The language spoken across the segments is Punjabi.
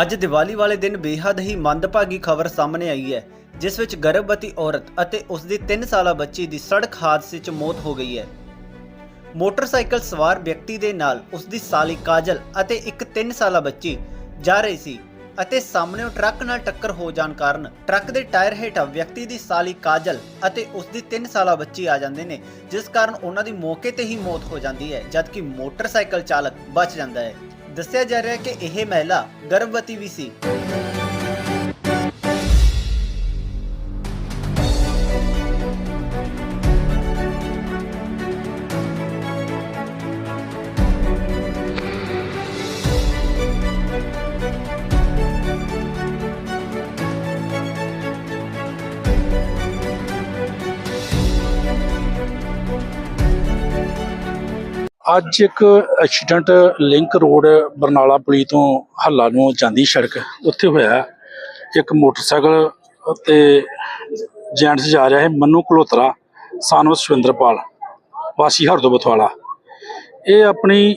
ਅੱਜ ਦੀਵਾਲੀ ਵਾਲੇ ਦਿਨ ਬੇਹੱਦ ਹੀ ਮੰਦਭਾਗੀ ਖਬਰ ਸਾਹਮਣੇ ਆਈ ਹੈ, ਜਿਸ ਵਿੱਚ ਗਰਭਵਤੀ ਔਰਤ ਅਤੇ ਉਸ ਦੀ 3 ਸਾਲਾ ਬੱਚੀ ਦੀ ਸੜਕ ਹਾਦਸੇ 'ਚ ਮੌਤ ਹੋ ਗਈ ਹੈ। ਮੋਟਰਸਾਈਕਲ ਸਵਾਰ ਵਿਅਕਤੀ ਦੇ ਨਾਲ ਉਸ ਦੀ ਸਾਲੀ ਕਾਜਲ ਅਤੇ ਇੱਕ 3 ਸਾਲਾ ਬੱਚੀ ਜਾ ਰਹੀ ਸੀ ਅਤੇ ਸਾਹਮਣੇੋਂ ਟਰੱਕ ਨਾਲ ਟੱਕਰ ਹੋ ਜਾਣ ਕਾਰਨ ਟਰੱਕ ਦੇ ਟਾਇਰ ਹੇਠਾਂ ਵਿਅਕਤੀ ਦੀ ਸਾਲੀ ਕਾਜਲ ਅਤੇ ਉਸ ਦੀ 3 ਸਾਲਾ ਬੱਚੀ ਆ ਜਾਂਦੇ ਨੇ, ਜਿਸ ਕਾਰਨ ਉਹਨਾਂ ਦੀ ਮੌਕੇ ਤੇ ਹੀ ਮੌਤ ਹੋ ਜਾਂਦੀ ਹੈ, ਜਦਕਿ ਮੋਟਰਸਾਈਕਲ ਚਾਲਕ ਬਚ ਜਾਂਦਾ ਹੈ। ਦੱਸਿਆ ਜਾ ਰਿਹਾ ਹੈ ਕਿ ਇਹ ਮਹਿਲਾ ਗਰਭਵਤੀ ਵੀ ਸੀ। ਅੱਜ ਇੱਕ ਐਕਸੀਡੈਂਟ ਲਿੰਕ ਰੋਡ ਬਰਨਾਲਾ ਪੁਲੀ ਤੋਂ ਹੱਲਾ ਨੂੰ ਜਾਂਦੀ ਸੜਕ। ਉੱਥੇ ਹੋਇਆ ਇੱਕ ਮੋਟਰਸਾਈਕਲ ਤੇ ਜੈਂਟਸ ਜਾ ਰਿਹਾ ਹੈ। ਮੰਨੂ ਕਲੋਤਰਾ, ਸਾਨਵ ਸੁਵਿੰਦਰਪਾਲ, ਵਾਸੀ ਹਰਦੋ ਬਥਵਾਲਾ ਇਹ ਆਪਣੀ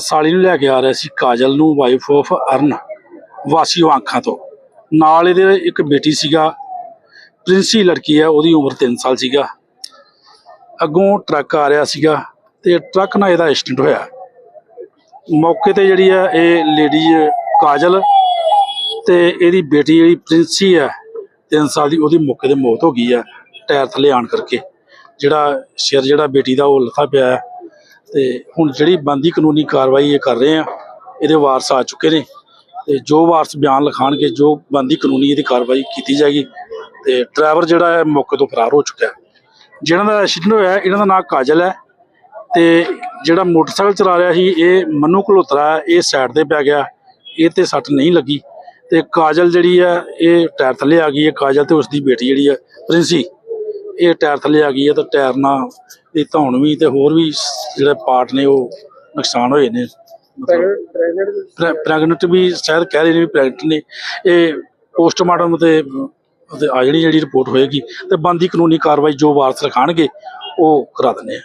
ਸਾਲੀ ਨੂੰ ਲੈ ਕੇ ਆ ਰਿਹਾ ਸੀ ਕਾਜਲ ਨੂੰ ਵਾਈਫ ਆਫ ਅਰਨ, ਵਾਸੀ ਵਾਂਖਾਂ ਤੋਂ। ਨਾਲ ਇਹਦੇ ਇੱਕ ਬੇਟੀ ਸੀਗਾ। ਪ੍ਰਿੰਸੀ ਲੜਕੀ ਹੈ, ਉਹਦੀ ਉਮਰ 3 ਸਾਲ ਸੀਗਾ। ਅੱਗੋਂ ਟਰੱਕ ਆ ਰਿਹਾ ਸੀਗਾ। ਤੇ ਟਰੱਕ ਨਾਲ ਇਹਦਾ ਐਕਸੀਡੈਂਟ ਹੋਇਆ। ਮੌਕੇ ਤੇ ਜਿਹੜੀ ਆ ਇਹ ਲੇਡੀ ਕਾਜਲ ਤੇ ਇਹਦੀ ਬੇਟੀ ਜਿਹੜੀ ਪ੍ਰਿੰਸੀ ਆ 3 ਸਾਲ ਦੀ, ਉਹਦੀ ਮੌਕੇ ਤੇ ਮੌਤ ਹੋ ਗਈ ਆ, ਟਾਇਰ ਥੱਲੇ ਆਣ ਕਰਕੇ। ਜਿਹੜਾ ਸਿਰ ਜਿਹੜਾ ਬੇਟੀ ਦਾ ਉਹ ਲੱਥਾ ਪਿਆ ਹੈ ਤੇ ਹੁਣ ਜਿਹੜੀ ਬੰਦੀ ਕਾਨੂੰਨੀ ਕਾਰਵਾਈ ਇਹ ਕਰ ਰਹੇ ਆ, ਇਹਦੇ ਵਾਰਸ ਆ ਚੁੱਕੇ ਨੇ। ਤੇ ਜੋ ਵਾਰਸ ਬਿਆਨ ਲਿਖਾਣਗੇ, ਜੋ ਬੰਦੀ ਕਾਨੂੰਨੀ ਇਹਦੀ ਕਾਰਵਾਈ ਕੀਤੀ ਜਾਏਗੀ, ਤੇ ਡਰਾਈਵਰ ਜਿਹੜਾ ਹੈ ਮੌਕੇ ਤੋਂ ਫਰਾਰ ਹੋ ਚੁੱਕਾ ਹੈ ਜਿਹਨਾਂ ਦਾ ਐਕਸੀਡੈਂਟ ਹੋਇਆ, ਇਹਨਾਂ ਦਾ ਨਾਮ ਕਾਜਲ ਹੈ। ਤੇ ਜਿਹੜਾ ਮੋਟਰਸਾਈਕਲ ਚਲਾ ਰਿਹਾ ਸੀ ਇਹ ਮਨੂ ਕਲੋਤਰਾ ਹੈ, ਇਹ ਸਾਈਡ ਤੇ ਪੈ ਗਿਆ। ਇਹ ਤੇ ਸੱਟ ਨਹੀਂ ਲੱਗੀ। ਤੇ ਕਾਜਲ ਜਿਹੜੀ ਹੈ ਇਹ ਟਾਇਰ ਥੱਲੇ ਆ ਗਈ ਹੈ। ਕਾਜਲ ਤੇ ਉਸ ਦੀ ਬੇਟੀ ਜਿਹੜੀ ਹੈ ਪ੍ਰਿੰਸੀ। ਇਹ ਟਾਇਰ ਥੱਲੇ ਆ ਗਈ ਹੈ ਤੇ ਟਾਇਰ ਨਾਲ ਇਹ ਧੌਣ ਵੀ ਤੇ ਹੋਰ ਵੀ ਜਿਹੜੇ ਪਾਰਟ ਨੇ ਉਹ ਨੁਕਸਾਨ ਹੋਏ ਨੇ। ਪ੍ਰੈਗਨੈਂਟ ਵੀ ਸ਼ਾਇਦ ਕਹਿ ਰਹੇ ਨੇ ਵੀ ਪ੍ਰੈਗਨੈਂਟ ਨੇ। ਇਹ ਪੋਸਟਮਾਰਟਮ ਤੇ ਤੇ ਆ ਜਿਹੜੀ ਜਿਹੜੀ ਰਿਪੋਰਟ ਹੋਏਗੀ ਤੇ ਬੰਦੀ ਕਾਨੂੰਨੀ ਕਾਰਵਾਈ ਜੋ ਵਾਰਸ ਰਖਾਣਗੇ ਉਹ ਕਰਾ ਦਿੰਦੇ ਆ।